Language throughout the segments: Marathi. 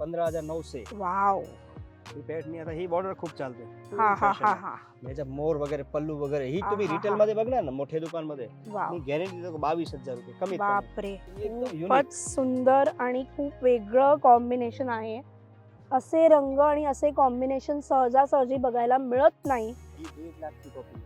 पंधरा हजार नऊशे. वाव. ही आता ही बॉर्डर खूप चालते. हा हा हा. हा. याच्यात मोर वगैरे पल्लू वगैरे ही तुम्ही हा, हा, रिटेल हा. मध्ये बघणार ना मोठ्या दुकानमध्ये वाव. मी गॅरंटी देतो बावीस हजार रुपये कमीत कमी. बापरे. एकदम unique. खूपच सुंदर आणि खूप वेगळं कॉम्बिनेशन आहे. असे रंग आणि असे कॉम्बिनेशन सहजासहजी बघायला मिळत नाही. ही दीड लाखची कॉपी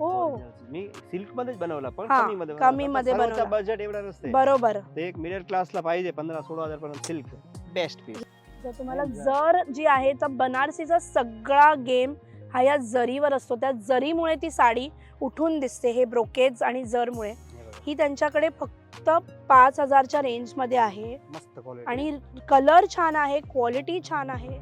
ओ. मी सिल्क मध्येच बनवला पण हा, कमी मध्ये कमी मध्ये बनवला. बजेट एवढा नसते. बरोबर. ते एक मिडल क्लासला पाहिजे पंधरा सोळा हजार पर्यंत सिल्क. बेस्ट पीस जर तुम्हाला. जर जी आहे तर बनारसीचा सगळा गेम हा या जरीवर असतो. त्या जरीमुळे ती साडी उठून दिसते हे ब्रोकेज आणि जरमुळे. ही त्यांच्याकडे फक्त पाच हजारच्या रेंजमध्ये आहे. आणि कलर छान आहे क्वालिटी छान आहे.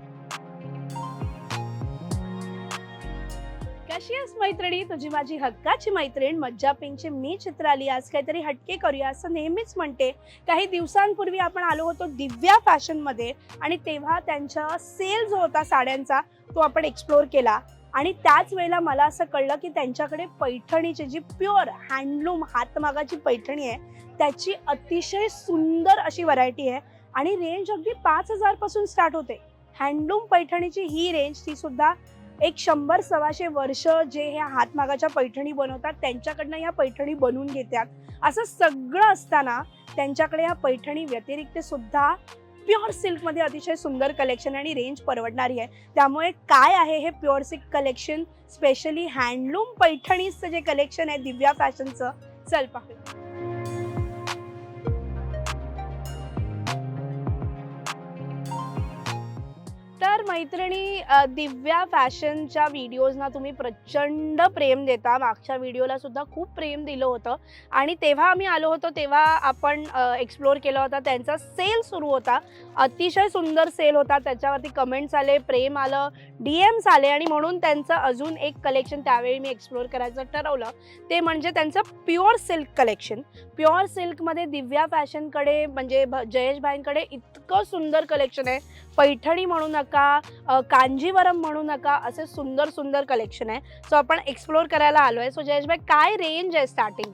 कशी आहेस मैत्रिणी तुझी माझी हक्काची मैत्रीण मज्जा पिंगची मी चित्राली आज काहीतरी हटके करूया असं नेहमीच म्हणते. काही दिवसांपूर्वी आपण आलो होतो दिव्या फॅशनमध्ये आणि तेव्हा त्यांचा सेल जो होता साड्यांचा तो आपण एक्सप्लोर केला. आणि त्याच वेळेला मला असं कळलं की त्यांच्याकडे पैठणीची जी प्युअर हँडलूम हातमागाची पैठणी आहे त्याची अतिशय सुंदर अशी व्हरायटी आहे आणि रेंज अगदी पाच हजारपासून स्टार्ट होते. हँडलूम पैठणीची ही रेंज ती सुद्धा एक शंभर सव्वाशे वर्ष जे ह्या हातमागाच्या पैठणी बनवतात त्यांच्याकडनं ह्या पैठणी बनवून घेतात. असं सगळं असताना त्यांच्याकडे ह्या पैठणी व्यतिरिक्त सुद्धा प्युअर सिल्कमध्ये अतिशय सुंदर कलेक्शन आणि रेंज परवडणारी आहे. त्यामुळे काय आहे हे pure silk collection? Specially handloom पैठणीचं जे कलेक्शन आहे दिव्या फॅशनचं चल पाहूया. मैत्रिणी दिव्या फॅशनच्या व्हिडिओजना तुम्ही प्रचंड प्रेम देता. मागच्या व्हिडिओला सुद्धा खूप प्रेम दिलं होतं. आणि तेव्हा आम्ही आलो होतो तेव्हा आपण एक्सप्लोर केला होता. त्यांचा सेल सुरू होता. अतिशय सुंदर सेल होता. त्याच्यावरती कमेंट्स आले प्रेम आलं डी एम्स आले आणि म्हणून त्यांचं अजून एक कलेक्शन त्यावेळी मी एक्सप्लोर करायचं ठरवलं. ते म्हणजे त्यांचं प्युअर सिल्क कलेक्शन प्युअर सिल्कमध्ये दिव्या फॅशनकडे म्हणजे जयेश भाईंकडे इतकं सुंदर कलेक्शन आहे. पैठणी म्हणू नका अ, कांजीवरम म्हणू नका असे सुंदर सुंदर कलेक्शन आहे. सो आपण एक्सप्लोर करायला आलो आहे सो जयेश भाई काय रेंज आहे स्टार्टिंग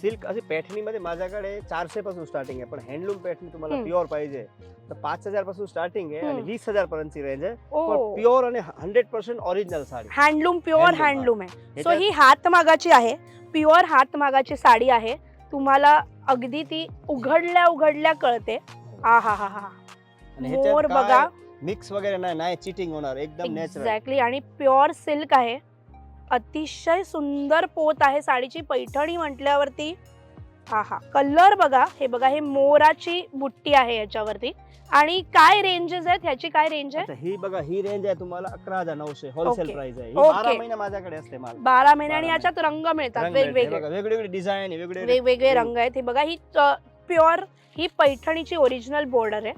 सिल्क असे पॅटर्नी मध्ये माझ्याकडे चारशे पासून स्टार्टिंग आहे. पण हँडलूम पॅटर्नी तुम्हाला. प्युअर पाहिजे. तर पाच हजारपासून स्टार्टिंग आहे आणि. वीस हजार पर्यंतची रेंज आहे प्युअर आणि hundred percent original sari. Handloom pure. Handloom आहे. सो ही हातमागाची आहे. प्युअर हातमागाची साडी आहे. तुम्हाला अगदी ती उघडल्या उघडल्या कळते. आ हा हा हा मोर बघा. मिक्स वगैरे नाही नाही चिटिंग होणार एकदम नॅचरल एक्झॅक्टली आणि प्युअर सिल्क आहे. अतिशय सुंदर पोत आहे साडीची. पैठणी म्हटल्यावरती हा हा. कलर बघा. हे बघा हे मोराची बुट्टी आहे याच्यावरती. आणि काय रेंजेस आहेत? ह्याची काय रेंज आहे? ही बघा ही रेंज आहे तुम्हाला अकरा हजार नऊशे. Wholesale Okay. प्राइस आहे. ही Okay. बारा महिने माझ्याकडे असते माल. बारा महिने आणि बारा याच्यात रंग मिळतात रंग. हे वेगवेगळे. बघा, वेगवेगळे डिझाईन वेगवेगळे. वेगवेगळे रंग आहेत. हे बघा ही प्युअर ही पैठणीची ओरिजिनल बॉर्डर आहे.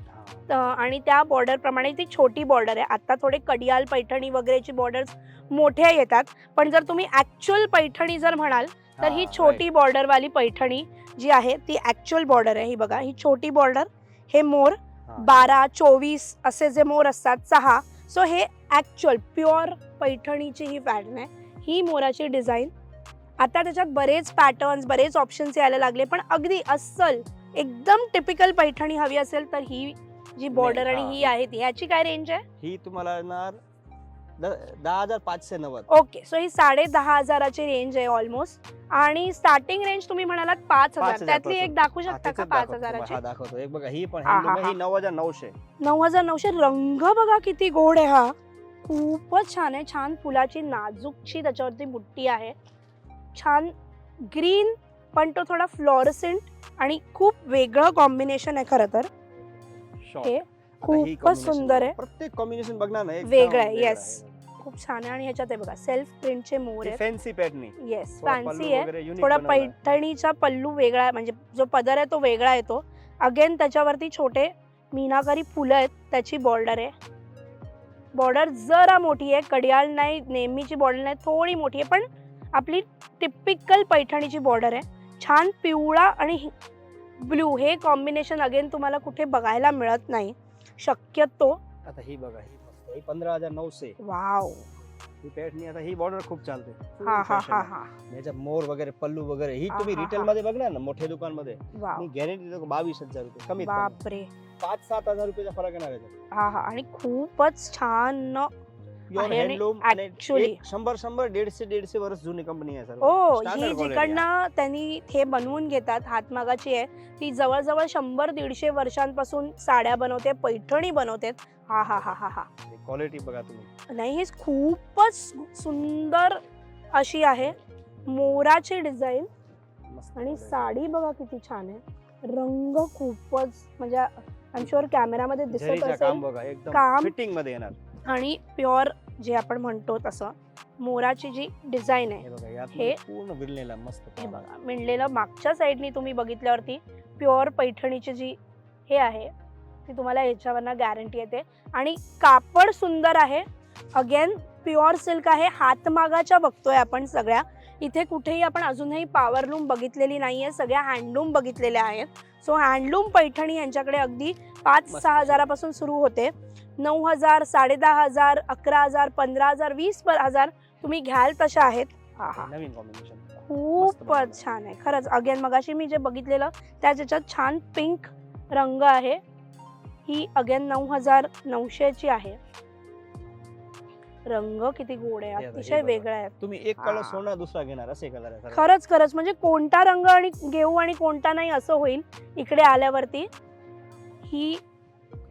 आणि त्या बॉर्डर प्रमाणे ती छोटी बॉर्डर आहे. आता थोडे कडियाल पैठणी वगैरेची बॉर्डर्स मोठ्या येतात. पण जर तुम्ही ऍक्च्युअल पैठणी जर म्हणाल तर ही छोटी बॉर्डरवाली पैठणी जी आहे ती ऍक्च्युअल बॉर्डर आहे. ही बघा ही छोटी बॉर्डर हे मोर. बारा चोवीस असे जे मोर असतात सहा. सो हे ऍक्च्युअल प्युअर पैठणीची ही पॅटर्न आहे. ही मोराची डिझाईन आता त्याच्यात बरेच पॅटर्न्स बरेच ऑप्शन्स यायला लागले. पण अगदी अस्सल एकदम टिपिकल पैठणी हवी असेल तर ही जी बॉर्डर आणि हा. आहे ती याची काय रेंज आहे? ही तुम्हाला येणार दहा हजार पाचशे नव्वद. ओके सो ही साडे दहा हजाराची रेंज आहे ऑलमोस्ट आणि स्टार्टिंग रेंज तुम्ही म्हणालात पाच हजार. त्यातली. एक दाखवू शकता का पाच. हजाराची? दाखवतो. एक बघा ही पण हा, नऊ हजार नऊशे. नऊ हजार नऊशे. रंग बघा किती गोड आहे हा. खूपच छान आहे. छान फुलाची नाजूकची त्याच्यावरती बुट्टी आहे. छान ग्रीन पण तो थोडा फ्लॉरसेंट आणि खूप वेगळं कॉम्बिनेशन आहे खरं तर. हे खूपच सुंदर आहे. प्रत्येक कॉम्बिनेशन बघणार ना एकदम वेगळं आहे, yes. खूप छान आहे. आणि ह्याच्यात आहे बघा सेल्फ प्रिंटचे मोर आहेत. फॅन्सी पॅटर्नी येस फॅन्सी आहे. आहे थोडा पैठणीचा पल्लू वेगळा आहे. म्हणजे जो पदर आहे तो वेगळा येतो अगेन त्याच्यावरती छोटे मीनाकारी फुलं आहेत. त्याची बॉर्डर आहे. बॉर्डर जरा मोठी आहे. कडियाल नाही नेहमीची बॉर्डर नाही थोडी मोठी आहे. पण आपली टिपिकल पैठणीची बॉर्डर आहे. छान पिवळा आणि ब्ल्यू हे कॉम्बिनेशन अगेन तुम्हाला कुठे बघायला मिळत नाही. शक्यतो. आता ही बघा ही मस्त ही पंधरा हजार नऊशे. वाव. ही पॅटर्नी आता ही बॉर्डर खूप चालते. हा हा हा. हा. याच्यात मोर वगैरे पल्लू वगैरे ही तुम्ही रिटेल. मध्ये बघणार ना मोठ्या दुकानमध्ये वाव. मी गॅरंटी देतो बावीस हजार रुपये कमीत कमी. बापरे. पाच सात हजार रुपयाचा फरक येणार आहे. हा हा. आणि खूपच छान प्युअर आहे आणि हँडलूम actually- शंभर शंभर दीडशे दीडशे वर्ष जुनी कंपनी आहे सर. ओ Standard ही quality जिकडनं त्यांनी हे बनवून घेतात हातमागाची आहे ती जवळजवळ शंभर दीडशे वर्षांपासून साड्या बनवते पैठणी बनवते. हा हा हा हा हा. क्वालिटी बघा तुम्ही. नाही ही खूपच सुंदर अशी आहे. मोराची डिझाईन मस्त आणि quality. साडी बघा किती छान आहे. रंग खूपच म्हणजे आय एम शुअर कॅमेरामध्ये दिसत जरीचं असेल. काम बघा एकदम काम- फिटिंगमध्ये येणार. आणि प्युअर जे आपण म्हणतो तसं मोराची जी डिझाईन आहे हे हे- पूर्ण मस्त हे. बघा मिळलेलं मागच्या साईडनी तुम्ही बघितल्यावरती प्युअर पैठणीची जी हे आहे ती तुम्हाला ह्याच्यावरनं गॅरंटी येते. आणि कापड सुंदर आहे. अगेन प्युअर सिल्क आहे. हातमागाच्या बघतोय आपण सगळ्या. इथे कुठेही आपण अजूनही पॉवरलूम बघितलेली नाहीये. सगळ्या हँडलूम बघितलेल्या आहेत. सो हँडलूम पैठणी यांच्याकडे अगदी पाच. सहा हजारापासून सुरू होते. नऊ हजार साडे दहा हजार अकरा हजार पंधरा हजार वीस हजार तुम्ही घ्याल तशा आहेत. नवीन कॉम्बिनेशन बनवलं. खूपच छान आहे. खरंच अगेन मगाशी मी जे बघितलेलं त्याच याच्यात छान पिंक रंग आहे ही अगेन नऊ हजार नऊशेची आहे. रंग किती गोड आहे अतिशय. वेगळा आहे तुम्ही एक कलर. सोना दुसरा घेणार असे कलर आहे. खरंच खरंच म्हणजे कोणता रंग आणि घेऊ आणि कोणता नाही असं होईल इकडे आल्यावरती ही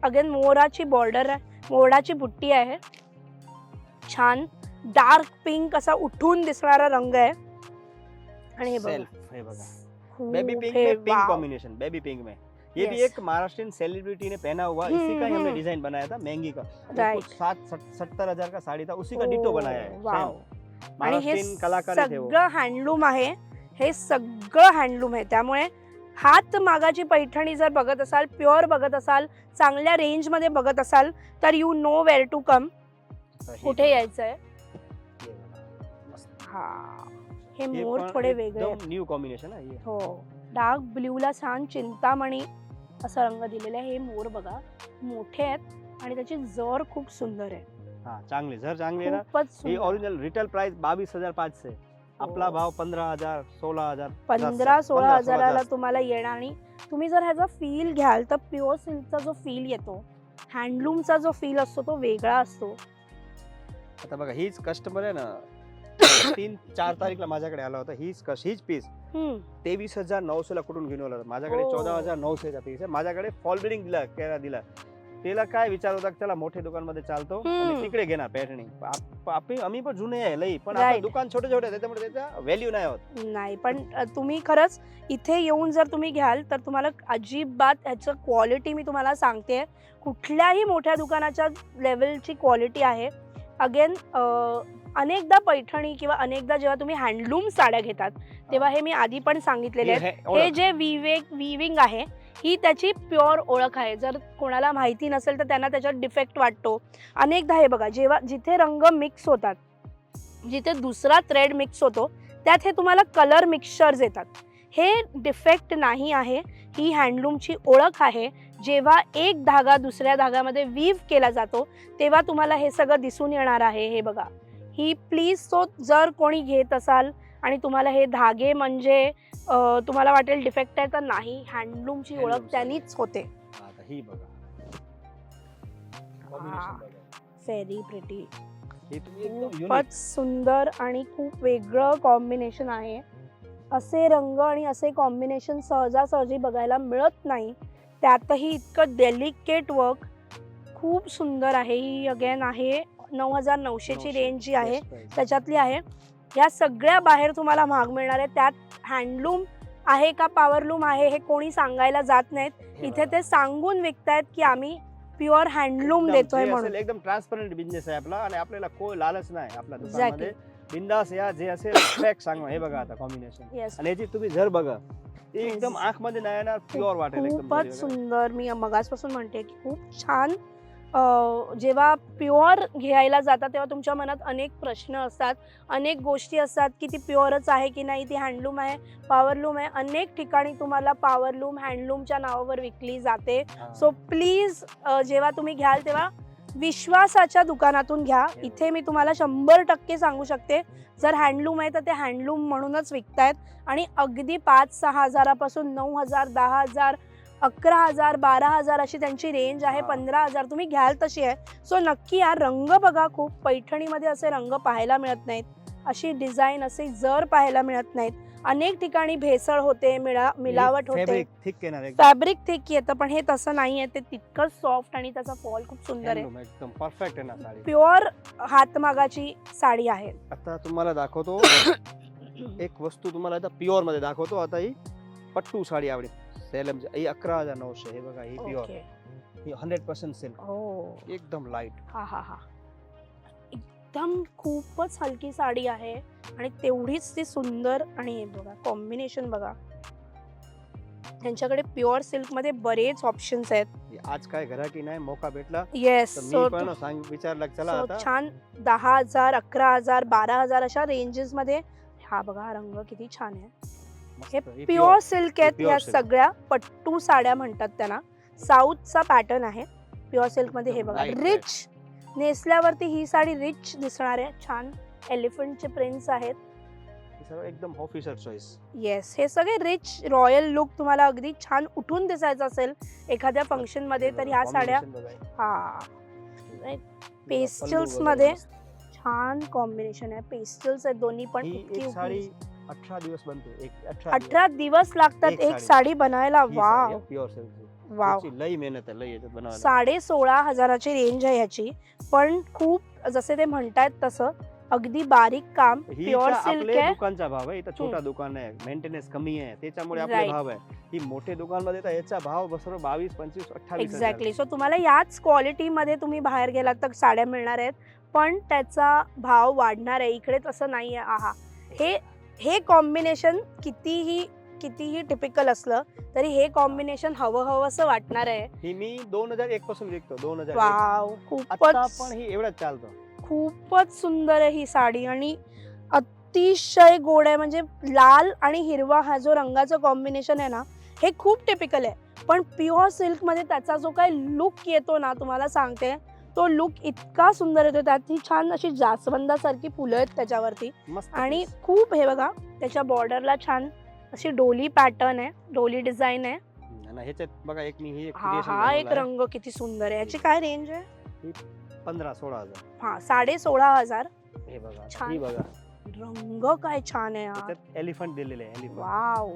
अगेन मोराची बॉर्डर आहे मोराची बुट्टी आहे छान डार्क पिंक असा उठून दिसणारा रंग आहे आणि हे बघा हे बेबी पिंक में पिंक. कॉम्बिनेशन बेबी पिंक में ये भी. एक महाराष्ट्रीयन सेलिब्रिटी ने पहना हुआ इसी का ही हमने। डिजाइन बनाया था महंगी का Right. सात सत- सत्तर हजार का साड़ी था उसी का डिटो ओ, बनाया है. आणि हे सगळं हँडलूम आहे हे सगळं हँडलूम आहे त्यामुळे हात मागाची पैठणी जर बघत असाल प्युअर बघत असाल चांगल्या रेंजमध्ये बघत असाल तर you know where to come हे कुठे यायचं आहे हे. हा मोर थोडे वेगळे न्यू कॉम्बिनेशन आहे हे. हो डार्क ब्ल्यूला छान चिंतामणी असा रंग दिलेला आहे. हे मोर बघा. मोठे आहेत आणि त्याची जर खूप सुंदर आहे. हा चांगली. जर चांगली आहे ना खूपच ही सुंदर. ओरिजिनल रिटेल प्राइस बावीस हजार पाचशे. आपला हो. भाव पंधरा हजार सोळा हजार. पंधरा. सोळा हजाराला. तुम्हाला येणार आणि तुम्ही जर ह्याचा फील घ्याल तर प्युअर सिल्कचा जो फील येतो हँडलूमचा जो फील असतो तो वेगळा असतो. आता बघा हीच कस्टमर आहे ना तीन चार तारीखला माझ्याकडे आला होता. हीच कश हीच पीस तेवीस हजार नऊशे ला कुठून घेऊन आला होता. माझ्याकडे. चौदा हजार नऊशेचा पीस आहे माझ्याकडे फॉल बिलिंग दिला केरा दिला. त्याला काय विचार होता? की त्याला मोठे दुकानमध्ये चालतो हम्म. तिकडे घेणार पॅटर्निंग आम्ही आम्ही पण जुने आहे लई पण Right. दुकान छोटे छोटे आहे, त्याच्यामुळे त्याचा व्हॅल्यू नाही होत. नाही पण अ, तुम्ही खरंच इथे येऊन जर तुम्ही घ्याल तर तुम्हाला अजिबात ह्याचं क्वालिटी मी तुम्हाला सांगते. कुठल्याही मोठ्या दुकानाच्या लेवलची क्वालिटी आहे. अगेन अनेकदा पैठणी किंवा अनेकदा जेव्हा तुम्ही हँडलूम साड्या घेतात तेव्हा हे मी आधी पण सांगितलेले आहेत. हे-. जे विवेक विविंग आहे ही त्याची प्युअर ओळख आहे. जर कोणाला माहिती नसेल तर त्यांना त्याच्यात डिफेक्ट वाटतो. अनेकदा हे बघा जेव्हा जिथे रंग मिक्स होतात जिथे दुसरा थ्रेड मिक्स होतो त्यात हे तुम्हाला कलर मिक्सचर्स येतात. हे डिफेक्ट नाही आहे. ही हँडलूमची ओळख आहे. जेव्हा एक धागा दुसऱ्या धाग्यामध्ये वीव केला जातो तेव्हा तुम्हाला हे सगळं दिसून येणार आहे हे बघा. ही प्लीज तो जर कोणी घेत असाल आणि तुम्हाला हे धागे म्हणजे तुम्हाला वाटेल डिफेक्ट आहे तर नाही. हँडलूमची ओळख त्यांनीच होते. हा, ही. बघा. Very pretty. खूपच सुंदर आणि खूप वेगळं कॉम्बिनेशन आहे. असे रंग आणि असे कॉम्बिनेशन सहजासहजी बघायला मिळत नाही. त्यातही इतकं डेलिकेट वर्क खूप सुंदर आहे. ही अगेन आहे नऊ हजार नऊशेची नऊशे. रेंज जी आहे. त्याच्यातली आहे या सगळ्या बाहेर तुम्हाला महाग मिळणार आहे त्यात हँडलूम आहे का पॉवरलूम आहे हे कोणी सांगायला जात नाहीत इथे. ते सांगून विकतायत की आम्ही प्युअर हँडलूम देतोय म्हणून एकदम ट्रान्सपरंट बिझनेस आहे आपला आणि आपल्याला कोण लालच नाही. दुकानामध्ये बिंदास या जे असेल फॅक्ट सांगा हे बघा आता कॉम्बिनेशन आणि याची तुम्ही जर बघा. एकदम आंखमध्ये नाही येणार प्युअर वाटेल खूपच. सुंदर मी मगासपासून म्हणते की खूप छान जेव्हा प्युअर घ्यायला जातात तेव्हा तुमच्या मनात अनेक प्रश्न असतात अनेक गोष्टी असतात की ती प्युअरच आहे की नाही ती हँडलूम आहे पॉवरलूम आहे अनेक ठिकाणी तुम्हाला पॉवरलूम हँडलूमच्या नावावर विकली जाते. सो प्लीज जेव्हा तुम्ही घ्याल तेव्हा विश्वासाच्या दुकानातून घ्या. इथे मी तुम्हाला शंभर टक्के सांगू शकते जर हँडलूम आहे तर ते हँडलूम म्हणूनच विकतायत आणि अगदी पाच सहा हजारापासून नऊ हजार दहा हजार अकरा हजार बारा हजार अशी त्यांची रेंज आहे. पंधरा हजार तुम्ही घ्याल तशी आहे. सो नक्की या रंग बघा खूप. पैठणीमध्ये असे रंग पाहायला मिळत नाहीत. अशी डिझाईन असे जर पाहायला मिळत नाहीत. अनेक ठिकाणी भेसळ होते मिळा मिलावट होते. फॅब्रिक थिक येतं पण हे तसं नाही आहे. ते तितकं सॉफ्ट आणि त्याचा फॉल खूप सुंदर आहे. परफेक्ट आहे ना साडी. प्युअर हातमागाची साडी आहे. आता तुम्हाला दाखवतो. एक वस्तू तुम्हाला आता प्युअरमध्ये दाखवतो. आता ही पट्टू साडी आवडी सेलमची ही अकरा हजार नऊशे हे बघा ही प्युअर ओके. ही हंड्रेड पर्सेंट सिल्क हो एकदम लाइट हा हा हा. एकदम खूपच हलकी साडी आहे आणि तेवढीच ती सुंदर आणि हे बघा कॉम्बिनेशन बघा. त्यांच्याकडे प्युअर सिल्कमध्ये बरेच ऑप्शन्स आहेत. आज काय घराकी नाही मोका भेटला. येस तर सो मी पण सांग विचारलं चला आता. छान दहा हजार अकरा हजार बारा हजार अशा रेंजेस मध्ये हा बघा हा रंग किती छान आहे. हे प्युअर सिल्क आहेत या. सगळ्या पट्टू साड्या म्हणतात त्यांना साऊथचा पॅटर्न आहे. प्युअर सिल्कमध्ये हे बघा. रिच नेसल्यावरती ही साडी रिच दिसणार आहे. छान एलिफंटचे प्रिंट्स आहेत. हे एकदम ऑफिसर चॉईस येस हे सगळे रिच रॉयल लुक तुम्हाला अगदी छान उठून दिसायचं असेल एखाद्या फंक्शनमध्ये तर ह्या साड्या हा. पेस्टल्समध्ये छान कॉम्बिनेशन आहे. पेस्टल्स आहेत दोन्ही पण इतकी अठरा दिवस बनते एक अठरा दिवस. लागतात एक साडी. बनायला. Pure silk wow. लई मेहनत आहे लई याच्यात बनवायला. साडे सोळा हजाराची रेंज आहे याची. पण खूप जसे ते म्हणतायत तसं अगदी बारीक काम ही प्युअर सिल्क आहे. दुकानचा भाव आहे इथं छोटा दुकान आहे मेंटेनन्स कमी आहे त्याच्यामुळे आपले. भाव आहे. ही मोठे दुकानमध्ये याचा भाव बसरो बावीस पंचवीस अठ्ठावीस. एक्झॅक्टली सो तुम्हाला याच क्वालिटीमध्ये तुम्ही बाहेर गेलात तर साड्या मिळणार आहेत पण त्याचा भाव वाढणार आहे. इकडे तसं नाही आहे आहा. हे हे कॉम्बिनेशन कितीही कितीही टिपिकल असलं तरी हे कॉम्बिनेशन हवं हवंसं वाटणार आहे. ही मी दोन हजार एक पासून विकतो दोन हजार वाव खूपच पण ही एवढंच चालतं. खूपच सुंदर आहे ही साडी आणि अतिशय गोड आहे म्हणजे लाल आणि हिरवा हा जो रंगाचं कॉम्बिनेशन आहे ना हे खूप टिपिकल आहे. पण प्युअर सिल्कमध्ये त्याचा जो काही लुक येतो ना तुम्हाला सांगते तो लुक इतका सुंदर येतो त्यात ही छान अशी जास्वंदासारखी फुलं आहेत त्याच्यावरती. आणि. खूप हे बघा त्याच्या बॉर्डरला छान अशी डोली पॅटर्न आहे डोली डिझाईन आहे. बघा एक मी ही एक हा हा एक रंग किती सुंदर आहे. याची काय रेंज आहे. पंधरा सोळा हजार. हा साडे सोळा हजार. हे बघा छान. बघा. रंग काय छान आहे एलिफंट दिलेले वाव.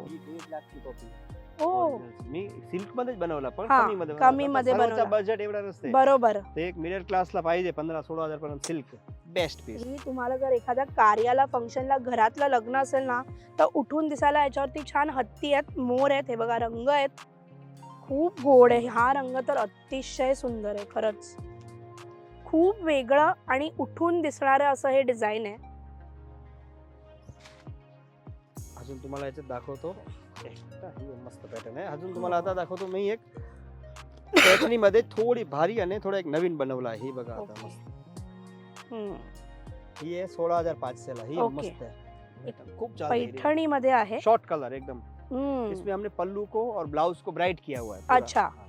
मी सिल्क मध्येच बनवला पण हा, कमी मध्ये कमी मध्ये बनवला. बजेट एवढा नसते बरोबर. ते एक मिडल क्लासला पाहिजे पंधरा सोळा हजार पर्यंत सिल्क. बेस्ट पीस तुम्हाला जर एखाद्या कार्याला फंक्शनला घरातलं लग्न असेल ना तर उठून दिसायला याच्यावरती छान हत्ती आहेत मोर आहेत हे बघा रंग आहेत. खूप गोड आहे. हा रंग तर अतिशय सुंदर आहे खरंच. खूप वेगळं आणि उठून दिसणारं असं हे डिझाईन आहे. अजून तुम्हाला याच्यात दाखवतो. एकटा ही मस्त पॅटर्न आहे अजून तुम्हाला आता दाखवतो मी एक पैठणी मध्ये थोडी भारी आणि थोडा एक नवीन बनवला आहे ही बघा आता मस्त हम्म. ही आहे सोळा हज़ार पाचशेला ही Okay. मस्त है खूप पैठणीमध्ये आहे शॉर्ट कलर एकदम हम्म. इसमें हमने पल्लू को और ब्लाउज को ब्राइट किया हुआ है पूरा। अच्छा। हाँ।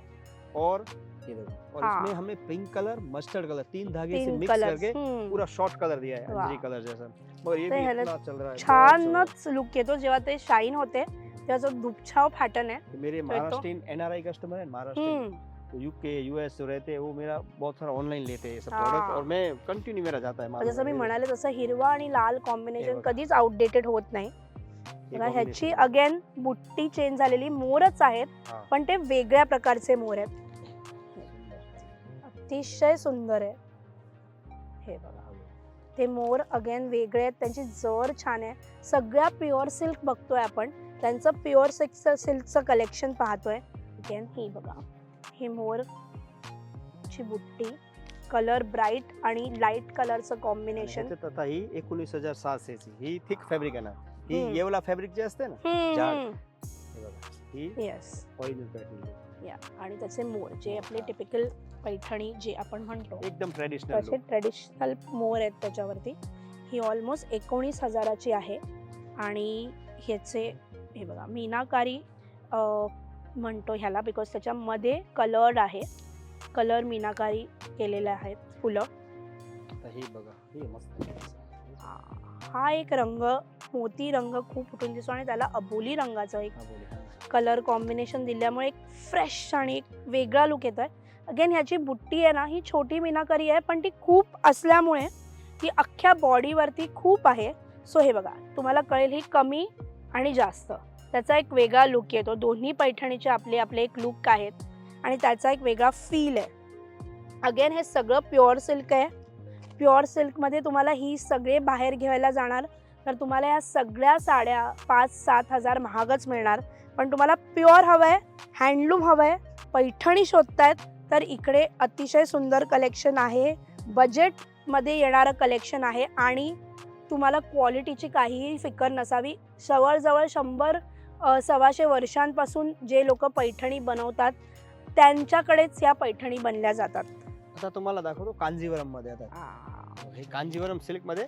और ये देखो और हाँ। इसमें हमने पिंक कलर मस्टर्ड कलर तीन धागे से तीन मिक्स कलर करके पूरा शॉर्ट कलर दिया है वाह। अंजरी कलर जैसा मगर ये तो भी ह्याला इतना चल रहा है छानच लुक येतो जेव्हा ते शाईन होते आहे चल रहा है। मेरे महाराष्ट्रीयन एनआरआई कस्टमर है महाराष्ट्र. यूके यूएस जो रहते हैं वो मेरा बहुत सारा ऑनलाइन लेते हैं ये सब। प्रोडक्ट और मैं कंटिन्यू मेरा जाता है जसं मी म्हणाले तसं हिरवा आणि लाल कॉम्बिनेशन. कधीच आउटडेटेड होत नाही ह्याची. अगेन बुट्टी चेंज झालेली मोरच आहेत. पण ते वेगळ्या प्रकारचे मोर आहेत अतिशय सुंदर आहे हे बघा ते मोर अगेन वेगळे आहेत त्यांची जर छान आहे सगळ्या प्युअर सिल्क बघतोय आपण त्यांचं प्युअर सिल्कचं सिल्कचं कलेक्शन पाहतोय. अगेन ही बघा. हे मोर ची बुट्टी कलर ब्राईट आणि लाइट कलरचं कॉम्बिनेशन आता ही एकोणीस हजार सहाशेची ही थिक फॅब्रिक आहे ना. ही. येवला फॅब्रिक जे असते ना जाड. हे बघा ही येस या. आणि त्याचे मोर जे आपले टिपिकल पैठणी जे आपण म्हणतो. एकदम ट्रेडिशनल तसे ट्रेडिशनल मोर आहेत त्याच्यावरती. ही ऑलमोस्ट एकोणीस हजाराची आहे. आणि ह्याचे हे बघा मीनाकारी म्हणतो ह्याला बिकॉज त्याच्यामध्ये कलर्ड आहे. कलर मीनाकारी केलेले आहेत फुलं. ही एक रंग मोती रंग खूप उठून दिसतो आणि त्याला अबोली रंगाचा एक. कलर कॉम्बिनेशन दिल्यामुळे एक फ्रेश आणि एक वेगळा लुक येतोय. अगेन ह्याची बुट्टी आहे ना ही छोटी मीनाकरी आहे पण ती खूप असल्यामुळे ती अख्ख्या बॉडीवरती खूप आहे. सो हे बघा तुम्हाला कळेल ही कमी आणि जास्त. त्याचा एक वेगळा लुक येतो. दोन्ही पैठणीचे आपले आपले एक लुक आहेत. आणि त्याचा एक वेगळा फील आहे. अगेन हे सगळं प्युअर सिल्क आहे. प्युअर सिल्कमध्ये तुम्हाला ही सगळे बाहेर घ्यायला जाणार. तर तुम्हाला या सगळ्या साड्या पाच सात हजार महागच मिळणार. पण तुम्हाला प्युअर हवं आहे हँडलूम हवं आहे पैठणी शोधतायत तर इकडे अतिशय सुंदर कलेक्शन आहे. बजेटमध्ये येणारं कलेक्शन आहे. आणि तुम्हाला क्वालिटीची काहीही फिकर नसावी. जवळजवळ शंभर सव्वाशे वर्षांपासून जे लोक पैठणी बनवतात त्यांच्याकडेच या पैठणी बनल्या जातात. आता तुम्हाला दाखवतो कांजीवरममध्ये आता. हे. कांजीवरम सिल्कमध्ये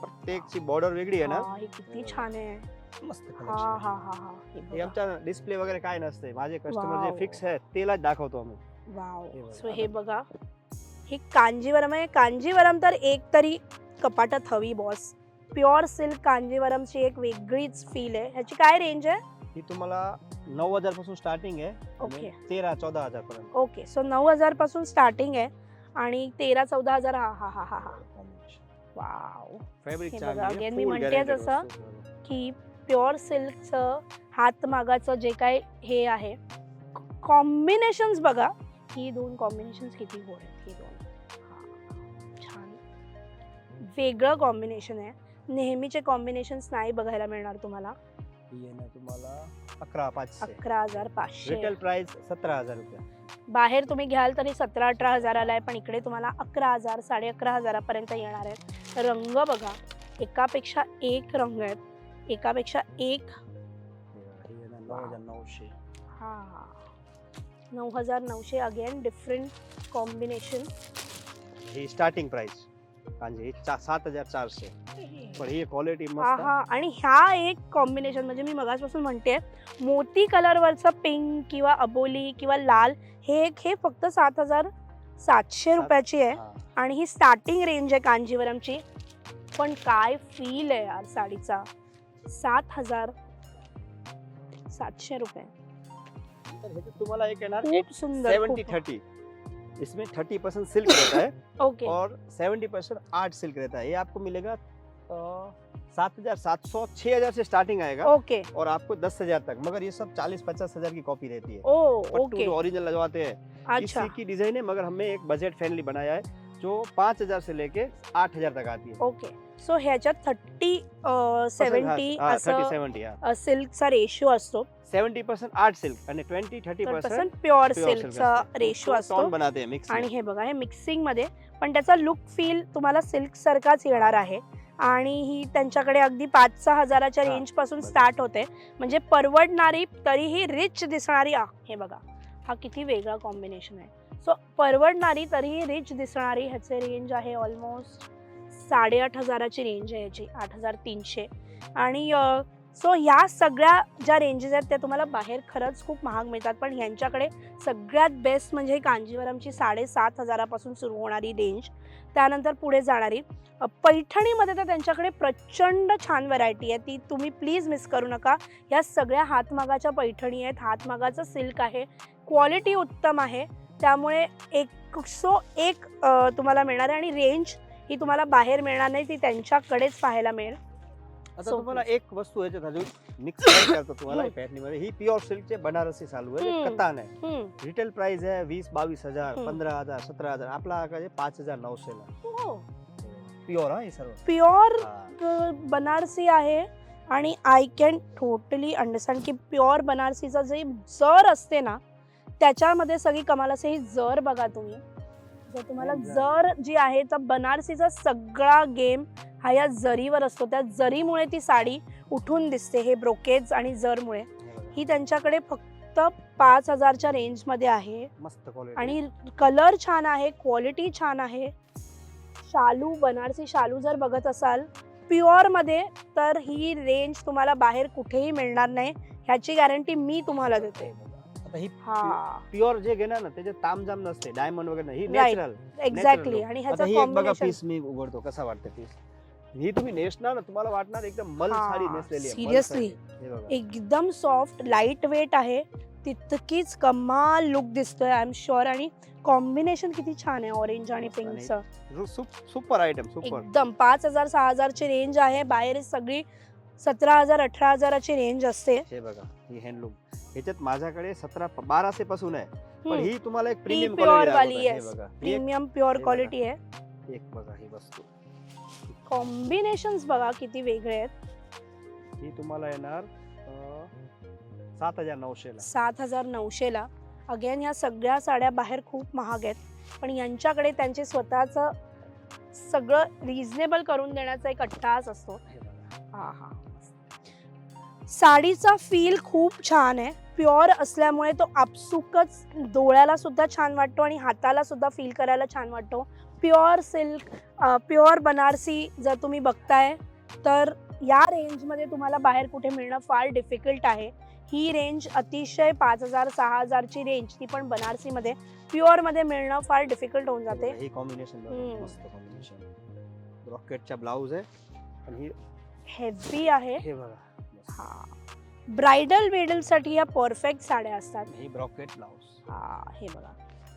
प्रत्येकची बॉर्डर वेगळी आहे ना? हा, किती छान आहे. मस्त हा collection हा आहे. हा हा हे. हे बघा. आमच्या डिस्प्ले वगैरे काय नसते माझे कस्टमर जे. फिक्स आहे तेलाच दाखवतो आम्ही. वाव हे बघा, सो हे बघा. ही कांजीवरम आहे. कांजीवरम तर एक तरी कपाटात हवी बॉस प्युअर सिल्क कांजीवरमची एक वेगळीच फील आहे. ह्याची काय रेंज आहे? ही तुम्हाला नऊ हजारपासून स्टार्टिंग आहे ओके तेरा चौदा हजार पर्यंत ओके सो नऊ हजारपासून स्टार्टिंग आहे आणि तेरा चौदा हजार हा हा हा हा हा. वाव फॅब्रिक हे बघा, again मी म्हणतेय जसं की प्युअर सिल्कचं हातमागाचं जे काय हे आहे कॉम्बिनेशन्स बघा. ही दोन कॉम्बिनेशन्स किती गोड आहेत ही दोन. वेगळं कॉम्बिनेशन आहे. नेहमीचे कॉम्बिनेशन्स नाही बघायला मिळणार तुम्हाला. तुम्हाला अकरा पाचशे. अकरा हजार पाचशे. रिटेल प्राइस सतरा हजार रुपये. बाहेर तुम्ही घ्याल तरी सतरा अठरा हजाराला आहे पण इकडे तुम्हाला अकरा हजार साडे अकरा हजारापर्यंत येणार आहेत. रंग बघा. एकापेक्षा एक रंग आहेत. एकापेक्षा एक हे आहे ना, नऊ हजार नऊशे. हा. नऊ हजार नऊशे अगेन डिफरंट कॉम्बिनेशन ही स्टार्टिंग प्राइस कांजी चा- सात हजार चारशे. पण ही क्वालिटी हा मस्त हा. आणि ह्या एक कॉम्बिनेशन म्हणजे मी मगासपासून म्हणते मोती कलरवरचं पिंक किंवा अबोली किंवा लाल हे एक हे फक्त सात हजार सातशे सात- रुपयाची आहे. हा. आणि ही स्टार्टिंग रेंज आहे कांजीवरमची. पण काय फील आहे यार साडीचा? सात हजार सातशे रुपये. तर ह्याच्यात तुम्हाला एक येणार खूप सुंदर खूप- थर्टी इसमें थर्टी परसेंट सिल्क रहता है okay. और सेवेंटी परसेंट आर्ट सिल्क रहता है। ये आपको मिलेगा सात हज़ार सात सौ छह हज़ार से स्टार्टिंग आएगा ओके। और आपको दस हज़ार तक मगर ये सब चालीस पचास हज़ार की कॉपी रहती है। ओ oh, okay. ओरिजिनल लगवाते हैं। अच्छा। इसी की डिज़ाइन है मगर हमने एक बजट फ्रेंडली बनाया है। जो पाँच हजार से लेके आठ हजार तक आती है। ओके सो ह्याच्यात थर्टी सेवन्टी थर्टी असं सेवन्टी सिल्कचा रेशो असतो. सेवेंटी परसेंट आर्ट सिल्क आणि ट्वेंटी थर्टी परसेंट प्युअर सिल्कचा रेशो असतो. बनाते हैं आणि हे बघा हे मिक्सिंगमध्ये पण त्याचा लुक फील तुम्हाला सिल्क सारखाच येणार आहे. आणि ही त्यांच्याकडे अगदी पाच सहा हजाराच्या हा, रेंजपासून बरोबर. स्टार्ट होते. म्हणजे परवडणारी तरीही रिच दिसणारी आ, हे बघा. हा किती वेगळा कॉम्बिनेशन आहे. सो परवडणारी तरीही रिच दिसणारी ह्याचे रेंज आहे ऑलमोस्ट साडेआठ हजाराची रेंज आहे ह्याची आठ हजार तीनशे. आणि सो ह्या सगळ्या ज्या रेंजेस आहेत त्या तुम्हाला बाहेर खरंच खूप महाग मिळतात. पण ह्यांच्याकडे सगळ्यात बेस्ट म्हणजे कांजीवरमची साडेसात हजारापासून सुरू होणारी रेंज त्यानंतर पुढे जाणारी पैठणीमध्ये तर त्यांच्याकडे प्रचंड छान व्हरायटी आहे. ती तुम्ही प्लीज मिस करू नका. या सगळ्या हातमागाच्या पैठणी आहेत. हातमागाचं सिल्क आहे. क्वालिटी उत्तम आहे. त्यामुळे एक सो एक तुम्हाला मिळणार आहे आणि रेंज ही तुम्हाला बाहेर मिळणार नाही ती त्यांच्याकडेच पाहायला मिळेल आता So तुम्हाला. एक वस्तू ह्याच्यात अजून मिक्स करतो तुम्हाला हम्म. पॅटर्नमध्ये ही प्युअर सिल्कचे बनारसी चालू आहे. कतान आहे. रिटेल प्राइस आहे वीस बावीस हजार. पंधरा हजार सतरा हजार आपला पाच हजार नऊशेला. प्युअर हा हे सर्व प्युअर. बनारसी आहे आणि आय कॅन टोटली अंडरस्टँड की प्युअर बनारसीचं जे जर असते ना त्याच्यामध्ये सगळी कमाल असे ही जर बघा तुम्ही जर तुम्हाला जर. जी आहे तर बनारसीचा सगळा गेम हा या जरीवर असतो. त्या जरीमुळे ती साडी उठून दिसते हे ब्रोकेज आणि जरमुळे. हे त्यांच्याकडे फक्त पाच हजारच्या रेंजमध्ये आहे. आणि कलर छान आहे क्वालिटी छान आहे. शालू बनारसी शालू जर बघत असाल प्युअरमध्ये तर ही रेंज तुम्हाला बाहेर कुठेही मिळणार नाही. ह्याची गॅरंटी मी तुम्हाला देते. आता ही. हा प्युअर जे घेणार ना त्याचे तामजाम नसते डायमंड वगैरे नाही ही Right. Natural exactly. आणि आता ह्याचं ही एक बघा कॉम्बिनेशन पीस मी उघडतो कसा वाटतं पीस ही तुम्ही नेसणार ना तुम्हाला वाटणार एकदम मल हा, साडी नेसलेली आहे मल seriously. साडी. हे बघा. एकदम सॉफ्ट लाइट वेट आहे. तितकीच कमाल लुक दिसतोय आय एम शुअर आणि कॉम्बिनेशन किती छान आहे ऑरेंज आणि पिंकचं सुपर आयटम सुपर एकदम पाच हजार सहा हजारची रेंज आहे. बाहेर सगळी सतरा हजार अठरा हजाराची रेंज असते. हे बघा. ही हँडलूम ह्याच्यात माझ्याकडे सतरा बाराशे पासून आहे. पण. ही तुम्हाला एक प्रीमियम pure वाली, ही एक- प्रीमियम प्युअर क्वालिटी आहे. एक बघा ही वस्तू. कॉम्बिनेशन बघा किती वेगळे आहेत. ही तुम्हाला येणार सात हजार नऊशेला सात हजार नऊशेला अगेन ह्या सगळ्या साड्या बाहेर खूप महाग आहेत. पण यांच्याकडे त्यांचे स्वतःचं सगळं रिझनेबल करून देण्याचा एक अट्टास असतो. हा हा. साडीचा फील खूप छान आहे. प्युअर असल्यामुळे तो आपसुकच डोळ्याला सुद्धा छान वाटतो आणि हाताला सुद्धा फील करायला छान वाटतो. प्युअर सिल्क प्युअर बनारसी जर तुम्ही बघताय तर या रेंजमध्ये तुम्हाला बाहेर कुठे मिळणं फार डिफिकल्ट आहे. ही रेंज अतिशय पाच हजार सहा हजारची रेंज ती पण बनारसीमध्ये प्युअरमध्ये मिळणं फार डिफिकल्ट होऊन जाते. हे कॉम्बिनेशन हम्म. मस्त कॉम्बिनेशन रॉकेटचा ब्लाऊज आहे आणि हेवी आहे. हे बघा. हा. ब्रायडल वेडलसाठी या परफेक्ट साड्या असतात. ही ब्रॉकेट ब्लाऊज हा हे बघा.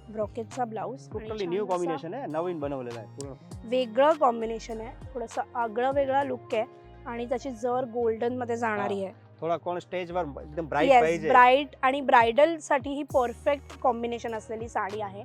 ब्रॉकेटचा ब्लाऊज टोटली न्यू कॉम्बिनेशन आहे. नवीन बनवलेलं आहे पूर्ण. वेगळं कॉम्बिनेशन आहे. थोडंसं आगळं वेगळा लुक आहे. आणि त्याची जर गोल्डनमध्ये जाणारी आहे. थोडा कोण स्टेजवर एकदम ब्राईट येस पाहिजे. ब्राईट आणि ब्रायडलसाठी ही परफेक्ट कॉम्बिनेशन असलेली साडी आहे.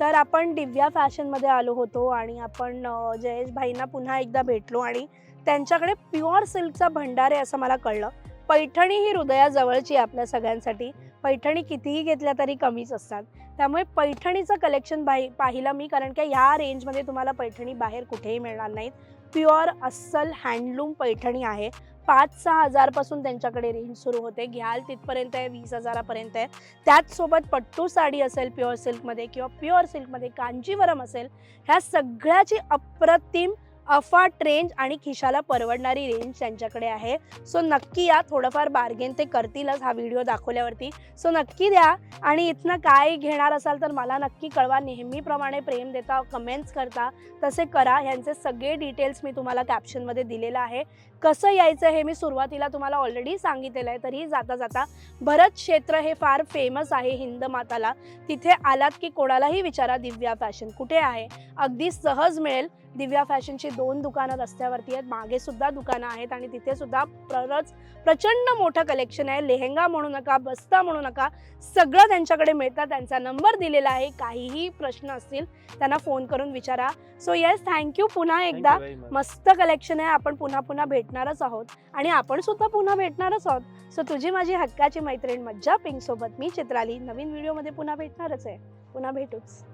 तर आपण दिव्या फॅशनमध्ये आलो होतो आणि आपण अं, जयेश भाईंना पुन्हा एकदा भेटलो आणि त्यांच्याकडे प्युअर सिल्कचा भंडार आहे असं मला कळलं. पैठणी ही हृदयाजवळची आहे आपल्या सगळ्यांसाठी. पैठणी कितीही घेतल्या तरी कमीच असतात. त्यामुळे पैठणीचं कलेक्शन बाही पाहिलं मी कारण की ह्या रेंजमध्ये तुम्हाला पैठणी बाहेर कुठेही मिळणार नाहीत. प्युअर अस्सल हँडलूम पैठणी आहे. पाच सहा हजारपासून त्यांच्याकडे रेंज सुरू होते. घ्याल तिथपर्यंत आहे वीस हजारापर्यंत आहे. त्याचसोबत पट्टू साडी असेल प्युअर सिल्कमध्ये किंवा प्युअर सिल्कमध्ये कांजीवरम असेल ह्या सगळ्याची अप्रतिम अफाट रेंज आणि खिशाला परवडणारी रेंज त्यांच्याकडे आहे. सो नक्की या. थोडंफार बार्गेन ते करतीलच हा व्हिडिओ दाखवल्यावरती. सो नक्की द्या. आणि इथनं काय घेणार असाल तर मला नक्की कळवा. नेहमीप्रमाणे प्रेम देता कमेंट्स करता तसे करा. ह्यांचे सगळे डिटेल्स मी तुम्हाला कॅप्शनमध्ये दिलेलं आहे. कसं यायचं हे मी सुरुवातीला तुम्हाला ऑलरेडी सांगितलेलं आहे. तरी जाता जाता भरत क्षेत्र हे फार फेमस आहे हिंद माताला. तिथे आलात की कोणालाही विचारा दिव्या फॅशन कुठे आहे? अगदी सहज मिळेल. दिव्या फॅशनची दोन दुकानं रस्त्यावरती आहेत. मागे सुद्धा दुकानं आहेत आणि तिथे सुद्धा प्ररच प्रचंड मोठं कलेक्शन आहे. लेहंगा म्हणू नका बस्ता म्हणू नका सगळं त्यांच्याकडे मिळतं. त्यांचा नंबर दिलेला आहे. काहीही प्रश्न असतील त्यांना फोन करून विचारा. सो येस थँक्यू पुन्हा एकदा मस्त कलेक्शन आहे. आपण पुन्हा पुन्हा भेटणारच आहोत. आणि आपण सुद्धा पुन्हा भेटणारच आहोत. सो तुझी माझी हक्काची मैत्रीण मज्जा पिंक सोबत मी चित्राली. नवीन व्हिडिओमध्ये पुन्हा भेटणारच आहे. पुन्हा भेटूच.